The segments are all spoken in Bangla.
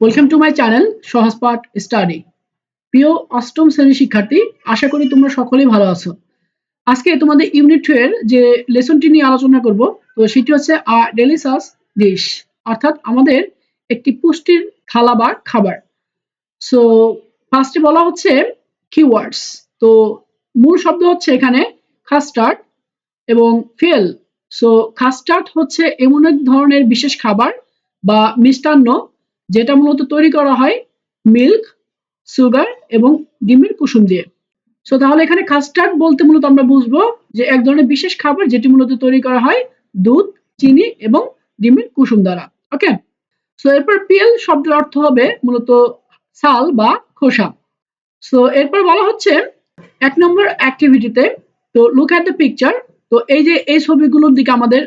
Welcome to my channel Sahajpath study প্রিয় অষ্টম শ্রেণির শিক্ষার্থী, আশা করি তোমরা সকলেই ভালো আছো। আজকে তোমাদের ইউনিট টু এর যে লেসনটি নিয়ে আলোচনা করব, তো সেটি হচ্ছে আ ডেলিসাস ডিশ অর্থাৎ আমাদের একটি পুষ্টির থালা বা খাবার। সো ফার্স্টে বলা হচ্ছে কিওয়ার্ডস তো মূল শব্দ হচ্ছে এখানে খাস্টার্ড এবং ফেল সো খাস্টার্ড হচ্ছে এমন এক ধরনের বিশেষ খাবার বা মিষ্টান্ন যেটা মূলত তৈরি করা হয় মিল্ক, সুগার এবং ডিমের কুসুম দিয়ে। সো তাহলে এখানে কাস্টার্ড বলতে মূলত আমরা বুঝব যে এক ধরনের বিশেষ খাবার যেটি মূলত তৈরি করা হয় দুধ, চিনি এবং ডিমের কুসুম দ্বারা। ওকে সো এরপর পিএল শব্দের অর্থ হবে মূলত সাল বা খোসা। সো এরপর বলা হচ্ছে এক নম্বর অ্যাক্টিভিটিতে তো লুক অ্যাট দ্য পিকচার তো এই যে এই ছবিগুলোর দিকে আমাদের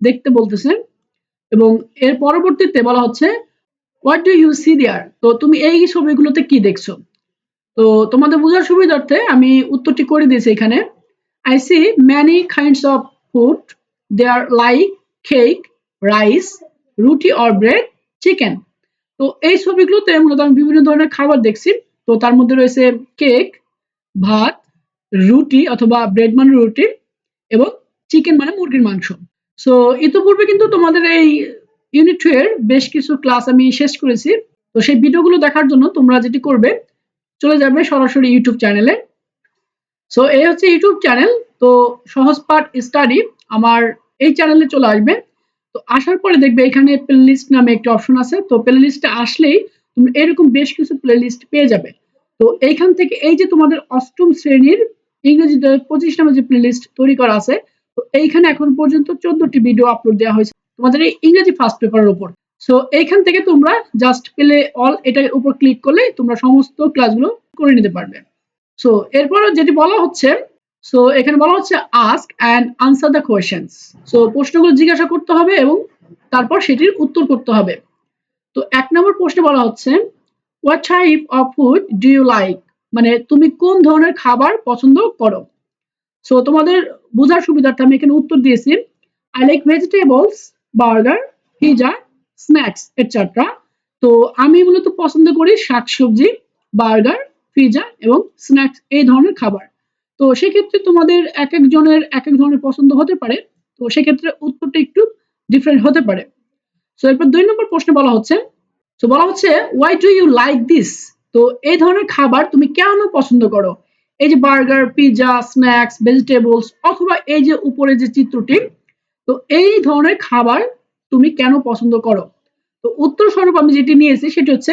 দেখতে বলতেছে, এবং এর পরবর্তীতে বলা হচ্ছে what do you see there তো তুমি এই ছবিগুলোতে কি দেখছ? তো তোমাদের বোঝার সুবিধার্থে আমি উত্তরটি করে দিয়েছি এখানে। I see many kinds of food there like cake rice roti or bread chicken তো এই ছবিগুলোতে মূলত আমি বিভিন্ন ধরনের খাবার দেখছি। তো তার মধ্যে রয়েছে কেক ভাত, রুটি অথবা ব্রেড মানে রুটি এবং চিকেন মানে মুরগির মাংস। সো ইতিপূর্বে কিন্তু তোমাদের এই ইউনিট টু এর বেশ কিছু ক্লাস আমি শেষ করেছি। তো সেই ভিডিওগুলো দেখার জন্য তোমরা যেটি করবে, চলে যাবে সরাসরি ইউটিউব চ্যানেলে সো এই হচ্ছে ইউটিউব চ্যানেল তো সহজ পাঠ স্টাডি আমার এই চ্যানেলে চলে আসবে। তো আসার পরে দেখবে এখানে প্লেলিস্ট নামে একটা অপশন আছে। তো প্লেলিস্টে আসলেই তুমি এরকম বেশ কিছু প্লেলিস্ট পেয়ে যাবে। তো এইখান থেকে এই যে তোমাদের অষ্টম শ্রেণির ইংরেজি পঁচিশ নামে যে প্লেলিস্ট তৈরি করা আছে, তো এইখানে এখন পর্যন্ত চোদ্দটি ভিডিও আপলোড দেওয়া হয়েছে। তোমাদের এই ইংরেজি ফার্স্ট পেপারের উপর। সো এইখান থেকে তোমরা জাস্ট পেলে অল এটার উপর ক্লিক করলে তোমরা সমস্ত ক্লাসগুলো করে নিতে পারবে। সো এরপর যেটি বলা হচ্ছে সো এখানে বলা হচ্ছে ask and answer the questions so প্রশ্নগুলো জিজ্ঞাসা করতে হবে এবং তারপর সেটির উত্তর করতে হবে। তো, এক নম্বর প্রশ্নে বলা হচ্ছে what type of food do you like মানে তুমি কোন ধরনের খাবার পছন্দ করো? সো তোমাদের বোঝার সুবিধার্থে আমি এখানে উত্তর দিয়েছি I like vegetables burger, pizza, snacks etcetera তো আমি মূলত পছন্দ করি শাকসবজি, বার্গার, পিজা এবং স্ন্যাক্স এই ধরনের খাবার। তো সেক্ষেত্রে তোমাদের এক একজনের এক এক ধরনের পছন্দ হতে পারে। তো সেক্ষেত্রে উত্তরটা একটু ডিফারেন্ট হতে পারে। সো এরপর দুই নম্বর প্রশ্নে বলা হচ্ছে তো বলা হচ্ছে why do you like this তো এই ধরনের খাবার তুমি কেন পছন্দ করো? এই যে বার্গার, পিজা, স্ন্যাক্স ভেজিটেবলস অথবা এই যে উপরে যে চিত্রটি তো এই ধরনের খাবার তুমি কেন পছন্দ করো? তো উত্তর স্বরূপ আমি যেটি নিয়েছি সেটি হচ্ছে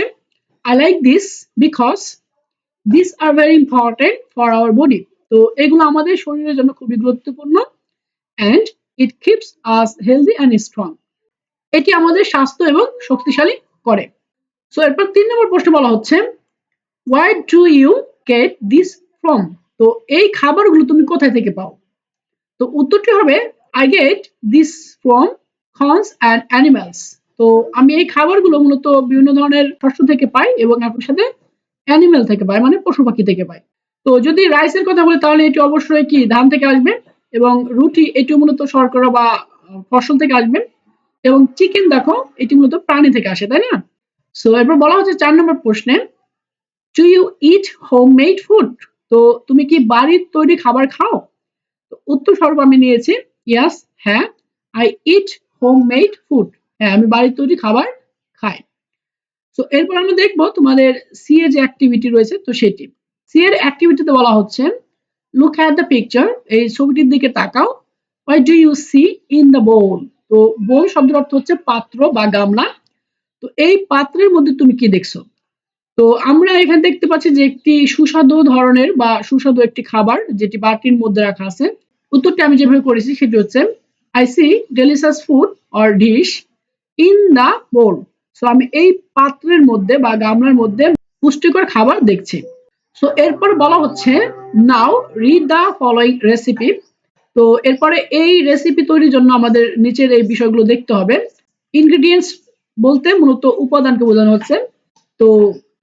I like this because this are very important for our body তো এগুলো আমাদের শরীরের জন্য খুবই গুরুত্বপূর্ণ and it keeps us healthy and strong এটি আমাদের স্বাস্থ্য এবং শক্তিশালী করে। সো এরপর তিন নম্বর প্রশ্ন বলা হচ্ছে why do you get this from তো এই খাবারগুলো তুমি কোথায় থেকে পাও? তো উত্তরটি হবে আই গেট দিস ফ্রম খনস অ্যান্ড অ্যানিমালস তো আমি এই খাবারগুলো মূলত বিভিন্ন ধরনের শস্য থেকে পাই এবং একই সাথে অ্যানিমেল থেকে পাই মানে পশু পাখি থেকে পাই। তো যদি রাইসের কথা বলি, তাহলে এটি অবশ্যই কি ধান থেকে আসবে এবং রুটি এটি মূলত শর্করা বা ফসল থেকে আসবে। এবং চিকেন দেখো, এটি মূলত প্রাণী থেকে আসে, তাই না? সো এরপর বলা হচ্ছে চার নম্বর প্রশ্নে do you eat home made food তো তুমি কি বাড়ির তৈরি খাবার খাও? উত্তর স্বরূপ আমি নিয়েছি ইয়াস হ্যাঁ I eat home made food হ্যাঁ আমি বাড়ির তৈরি খাবার খাই। তো এরপর আমরা দেখব তোমাদের সি এর যে অ্যাক্টিভিটি রয়েছে, তো সেটি। সি এর অ্যাক্টিভিটিতে বলা হচ্ছে লুক অ্যাট দ্য পিকচার এই ছবিটির দিকে তাকাও। Why do you see in the bowl তো বোল শব্দের অর্থ হচ্ছে পাত্র বা গামলা। তো এই পাত্রের মধ্যে তুমি কি দেখছ? তো আমরা এখানে দেখতে পাচ্ছি যে একটি সুস্বাদু ধরনের বা সুস্বাদু একটি খাবার, যেটি বাটির মধ্যে রাখা আছে। উত্তরটি আমি যেভাবে করেছি সেটি হচ্ছে I see delicious food or dish in the board so আমি এই পাত্রের মধ্যে বা গামলার মধ্যে পুষ্টিকর খাবার দেখছি। সো এরপর বলা হচ্ছে now read the following recipe তো, এরপরে এই রেসিপি তৈরির জন্য আমাদের নিচের এই বিষয়গুলো দেখতে হবে। ইনগ্রিডিয়েন্টস বলতে মূলত উপাদানকে বোঝানো হচ্ছে। তো,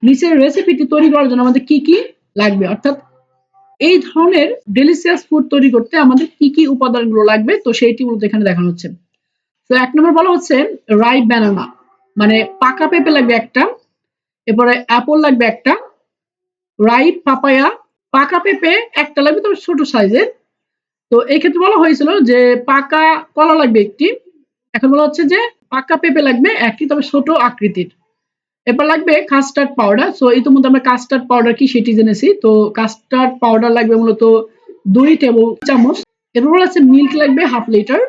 নিচের রেসিপিটি তৈরি করার জন্য আমাদের কি কি লাগবে? অর্থাৎ এই ধরনের ডেলিসিয়াস ফুড তৈরি করতে আমাদের কি কি উপাদানগুলো লাগবে? তো সেইটি মূলত এখানে দেখানো হচ্ছে। তো এক নম্বর বলা হচ্ছে রাইট ব্যানানা মানে পাকা পেঁপে লাগবে একটা, এরপরে অ্যাপল লাগবে একটা রাইট পাপায়া পাকা পেঁপে একটা লাগবে তবে ছোট সাইজের তো এই ক্ষেত্রে বলা হয়েছিল যে পাকা কলা লাগবে একটি। এখন বলা হচ্ছে যে পাকা পেঁপে লাগবে একটি তবে ছোট আকৃতির। এরপর লাগবে কাস্টার্ড পাউডার সো ইতিমধ্যে আমরা কাস্টার্ড পাউডার কি সেটি জেনেছি, তো কাস্টার্ড পাউডার লাগবে মূলত দুই টেবিল চামচ, এরপর হচ্ছে মিল্ক লাগবে হাফ লিটার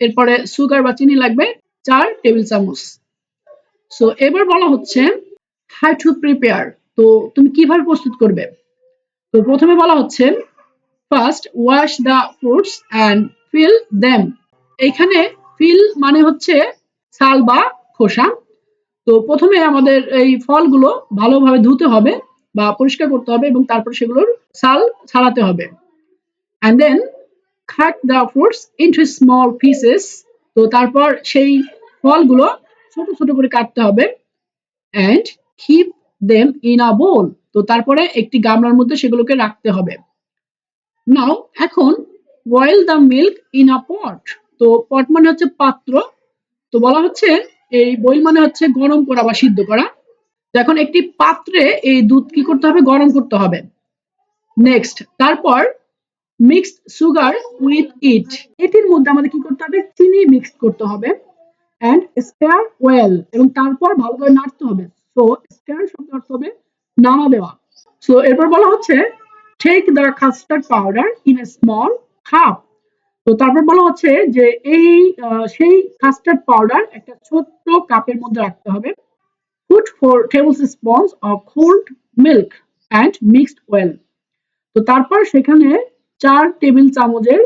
এরপরে সুগার বা চিনি লাগবে চার টেবিল চামচ। সো এবার বলা হচ্ছে হাউ টু প্রিপেয়ার তো তুমি কীভাবে প্রস্তুত করবে? তো প্রথমে বলা হচ্ছে first wash the fruits and peel them এখানে ফিল মানে হচ্ছে ছাল বা খোসা তো প্রথমে আমাদের এই ফলগুলো ভালোভাবে ধুতে হবে বা পরিষ্কার করতে হবে এবং তারপর সেগুলোর ছাল ছাড়াতে হবে। And then cut the fruits into small pieces তো তারপর সেই ফলগুলো ছোট ছোট করে কাটতে হবে। And keep them in a bowl তো তারপরে একটি গামলার মধ্যে সেগুলোকে রাখতে হবে। নাও এখন boil the milk in a pot তো পট মানে হচ্ছে পাত্র। তো বলা হচ্ছে এই বয়েল মানে হচ্ছে গরম করা বা সিদ্ধ করা। এখন একটি পাত্রে এই দুধ কি করতে হবে? গরম করতে হবে। নেক্সট তারপর মিক্সড সুগার উইথ ইট এটির মধ্যে আমাদের কি করতে হবে? চিনি মিক্স করতে হবে। অ্যান্ড স্টার ওয়েল এবং তারপর ভালোভাবে নাড়তে হবে। সো স্টার শব্দ অর্থ হবে নাড়া দেওয়া। সো এরপর বলা হচ্ছে take the custard powder in a small cup তো তারপর বলা হচ্ছে যে এই সেই কাস্টার্ড পাউডার একটা ছোট্ট কাপের মধ্যে রাখতে হবে। Four tablespoons of cold milk and mixed well তো তারপর সেখানে চার টেবিল চামচের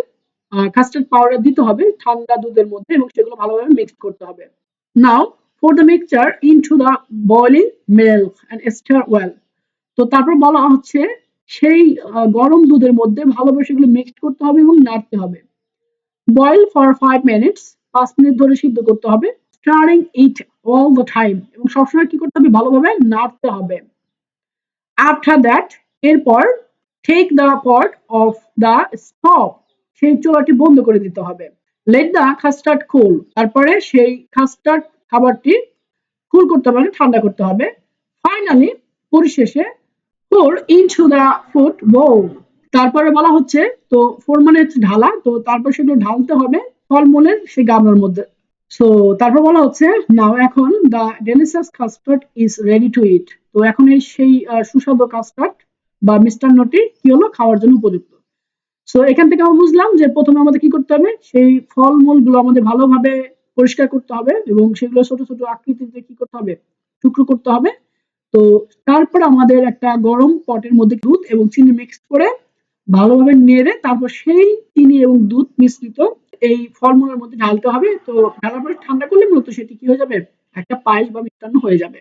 কাস্টার্ড পাউডার দিতে হবে ঠান্ডা দুধের মধ্যে এবং সেগুলো ভালোভাবে মিক্স করতে হবে। Now pour the mixture into the boiling milk and stir well তো তারপর বলা হচ্ছে সেই গরম দুধের মধ্যে ভালোভাবে সেগুলো মিক্সড করতে হবে এবং নাড়তে হবে। বয়েল ফর ফাইভ মিনিটস পাঁচ মিনিট ধরে সিদ্ধ করতে হবে। Stirring it all the time এবং সবসময় কি করতে হবে? ভালোভাবে নাড়তে হবে। আফটার দ্যাট এরপর take the pot off the stove সেই চুলাটি বন্ধ করে দিতে হবে। লেট দ্য কাস্টার্ড কুল তারপরে সেই কাস্টার্ড খাবারটি কুল করতে হবে মানে ঠান্ডা করতে হবে। ফাইনালি পরিশেষে pour into the fruit bowl তারপরে বলা হচ্ছে, তো ফোর মানে হচ্ছে ঢালা, তো তারপর সেগুলো ঢালতে হবে ফলমূলের সেই গামলার মধ্যে। সো তারপর বলা হচ্ছে নাও এখন the delicious custard is ready to eat তো এখন এই সেই সুস্বাদু কাস্টার্ড বা মিষ্টান্নটি কি হলো? খাওয়ার জন্য উপযুক্ত। সো এখান থেকে আমরা বুঝলাম যে প্রথমে আমাদের কি করতে হবে? সেই ফলমূলগুলো আমাদের ভালোভাবে পরিষ্কার করতে হবে এবং সেগুলো ছোট ছোট আকৃতিতে কি করতে হবে? টুকরো করতে হবে। তো তারপর আমাদের একটা গরম পটের মধ্যে দুধ এবং চিনি মিক্স করে ভালোভাবে নেড়ে তারপর সেই চিনি এবং দুধ মিশ্রিত এই ফলমূলের মধ্যে ঢালতে হবে। তো ঢালার পরে ঠান্ডা করলে মূলত সেটি কি হয়ে যাবে? একটা পায়েস বা মিষ্টান্ন হয়ে যাবে।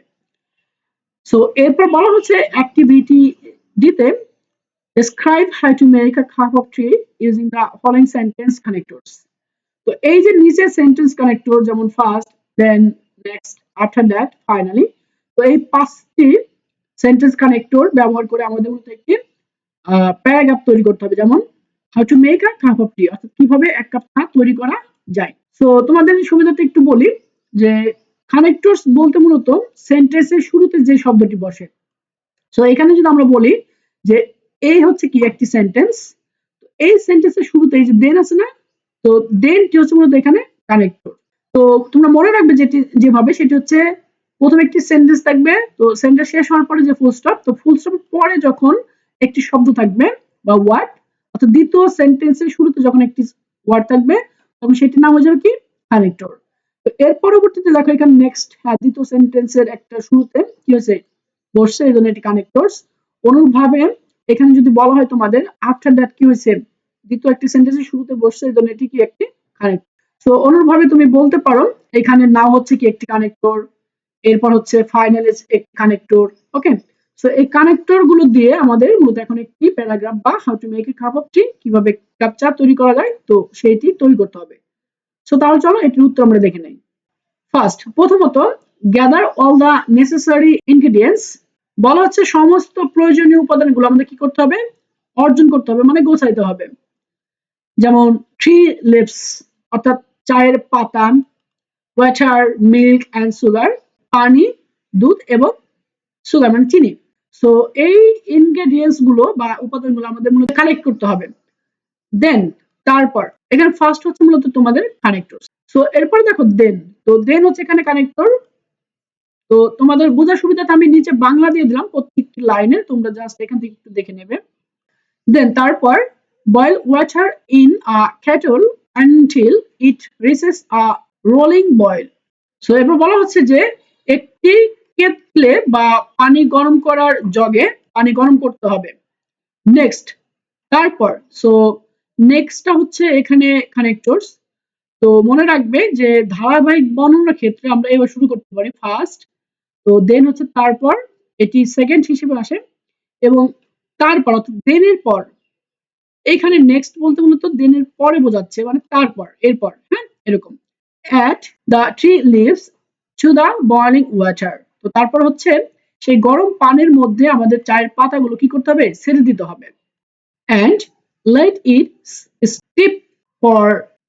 সো এরপর বলা হচ্ছে অ্যাক্টিভিটি দিতে। Describe how to make a cup of tea using the following sentence connectors. তো এই যে নিচে সেন্টেন্স কানেক্টর যেমন first then next after that finally তো এই পাঁচটি সেন্টেন্স কানেক্টর ব্যবহার করে আমাদের মধ্যে একটি প্যারাগ্রাফ তৈরি করতে হবে, যেমন how to make a cup of tea অর্থাৎ কীভাবে এক কাপ চা তৈরি করা যায়। তো তোমাদের সুবিধাতে একটু বলি, যে কানেক্টরস বলতে মূলত সেন্টেন্সের শুরুতে যে শব্দটি বসে। তো এখানে যদি আমরা বলি যে এই হচ্ছে কি একটি সেন্টেন্স এই সেন্টেন্সের শুরুতে এই যে দেন আছে না, তো দেনটি হচ্ছে মূলত এখানে কানেক্টর তো তোমরা মনে রাখবে যেটি, যেভাবে সেটি হচ্ছে প্রথমে একটি সেন্টেন্স থাকবে, তো সেন্টেন্স শেষ হওয়ার পরে যে ফুল স্টপ তো ফুল স্টপ পরে যখন একটি শব্দ থাকবে বা ওয়ার্ড অর্থাৎ দ্বিতীয় সেন্টেন্সের শুরুতে যখন একটি ওয়ার্ড থাকবে, তখন সেটির নাম হয়ে যাবে কি? কানেক্টর তো এর পরবর্তীতে দেখো এখানে নেক্সট হ্যাঁ দ্বিতীয় সেন্টেন্সের একটা শুরুতে কি হয়েছে? বসছে, এই জন্য এটি কানেক্টরস অনুরূপভাবে এখানে যদি বলা হয় তোমাদের আফটার দ্যাট কি হয়েছে? দ্বিতীয় একটি সেন্টেন্সের শুরুতে বসছে, এই জন্য এটি কি একটি কানেক্ট তো অনুরূপভাবে তুমি বলতে পারো, এখানে নাও হচ্ছে কি একটি কানেক্টর এরপর হচ্ছে ফাইনাল কানেক্টর ওকে সো এই কানেক্টরগুলো দিয়ে আমাদের মূলত এখন একটি প্যারাগ্রাফ বা how to make a cup of tea কীভাবে কাপ চা তৈরি করা যায়, তো সেইটি তৈরি করতে হবে। সো তাহলে চলো এটির উত্তর আমরা দেখে নেই। ফার্স্ট প্রথমত gather all the necessary ingredients বলা হচ্ছে সমস্ত প্রয়োজনীয় উপাদানগুলো আমাদের কি করতে হবে? অর্জন করতে হবে মানে গোছাইতে হবে। যেমন থ্রি লিভস অর্থাৎ চায়ের পাতা ওয়াটার মিল্ক অ্যান্ড সুগার পানি, দুধ এবং সুগার মানে চিনি। সো এই ইনগ্রেডিয়েন্টসগুলো বা উপাদানগুলো আমাদের মূলত কালেক্ট করতে হবে। দেন তারপর, এখানে ফার্স্ট হচ্ছে মূলত তোমাদের কানেক্টর সো এরপরে দেখো দেন তো দেন হচ্ছে এখানে কানেক্টর তো তোমাদের বোঝার সুবিধাতে আমি নিচে বাংলা দিয়ে দিলাম, প্রত্যেকটি লাইনে তোমরা জাস্ট এখান থেকে একটু দেখে নেবে। দেন তারপর boil water in a kettle until it reaches a rolling boil so এরপর বলা হচ্ছে যে, একটি কেটলে বা পানি গরম করার জগে পানি গরম করতে হবে। নেক্সট তারপর সো নেক্সটটা হচ্ছে এখানে কানেক্টরস তো মনে রাখবে যে ধারাবাহিক বর্ণনার ক্ষেত্রে আমরা এবার শুরু করতে পারি ফার্স্ট তো দেন হচ্ছে তারপর, এটি সেকেন্ড হিসেবে আসে। এবং তারপর, অর্থাৎ দেনের পর, এখানে নেক্সট বলতে মূলত দেনের পরে বোঝাচ্ছে মানে তারপর, এরপর হ্যাঁ? এরকম। Add the tea leaves to the boiling water তো তারপর হচ্ছে সেই গরম পানির মধ্যে আমাদের চায়ের পাতাগুলো কি করতে হবে? ছেড়ে দিতে হবে। And let it steep for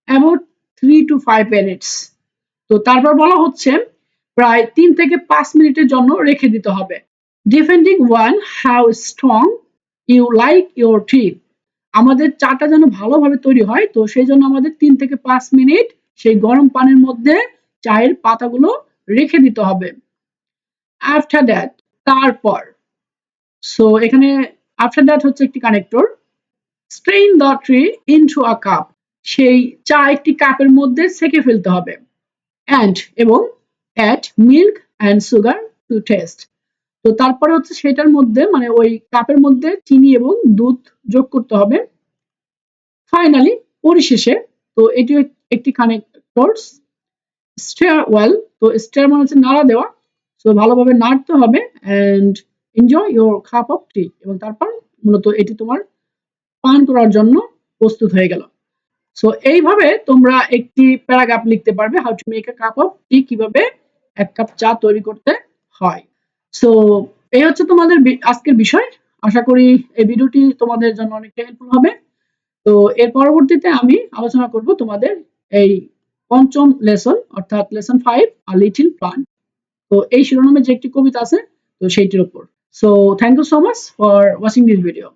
about three to five minutes তো তারপর বলা হচ্ছে প্রায় তিন থেকে পাঁচ মিনিটের জন্য রেখে দিতে হবে। Depending on how strong you like your tea আমাদের চাটা যেন ভালোভাবে তৈরি হয়, তো সেই জন্য আমাদের তিন থেকে পাঁচ মিনিট সেই গরম পানির মধ্যে চায়ের পাতাগুলো রেখে দিতে হবে। আফটার দ্যাট তারপর। সো এখানে আফটার দ্যাট হচ্ছে একটি connector strain the tea into a cup সেই চা একটি কাপের মধ্যে সেকে ফেলতে হবে। অ্যান্ড এবং add milk and sugar to taste তো তারপরে হচ্ছে সেটার মধ্যে মানে ওই কাপের মধ্যে চিনি এবং দুধ যোগ করতে হবে। ফাইনালি পরিশেষে, তো এটি একটি কানেক্টরস স্টেয়ার ওয়েল তো স্টেয়ার মানে হচ্ছে নাড়া দেওয়া। তো ভালোভাবে নাড়তে হবে and enjoy your cup of tea এবং তারপর মূলত এটি তোমার পান করার জন্য প্রস্তুত হয়ে গেল। সো এইভাবে তোমরা একটি প্যারাগ্রাফ লিখতে পারবে how to make a cup of tea কীভাবে এক কাপ চা তৈরি করতে হয়। সো এই হচ্ছে তোমাদের আজকের বিষয়। আশা করি এই ভিডিওটি তোমাদের জন্য অনেকটা হেল্পফুল হবে। তো, এর পরবর্তীতে আমি আলোচনা করব তোমাদের এই পঞ্চম লেসন অর্থাৎ lesson five are little plant তো এই শিরোনামে যে একটি কবিতা আছে, তো সেইটির উপর। So thank you so much for watching this video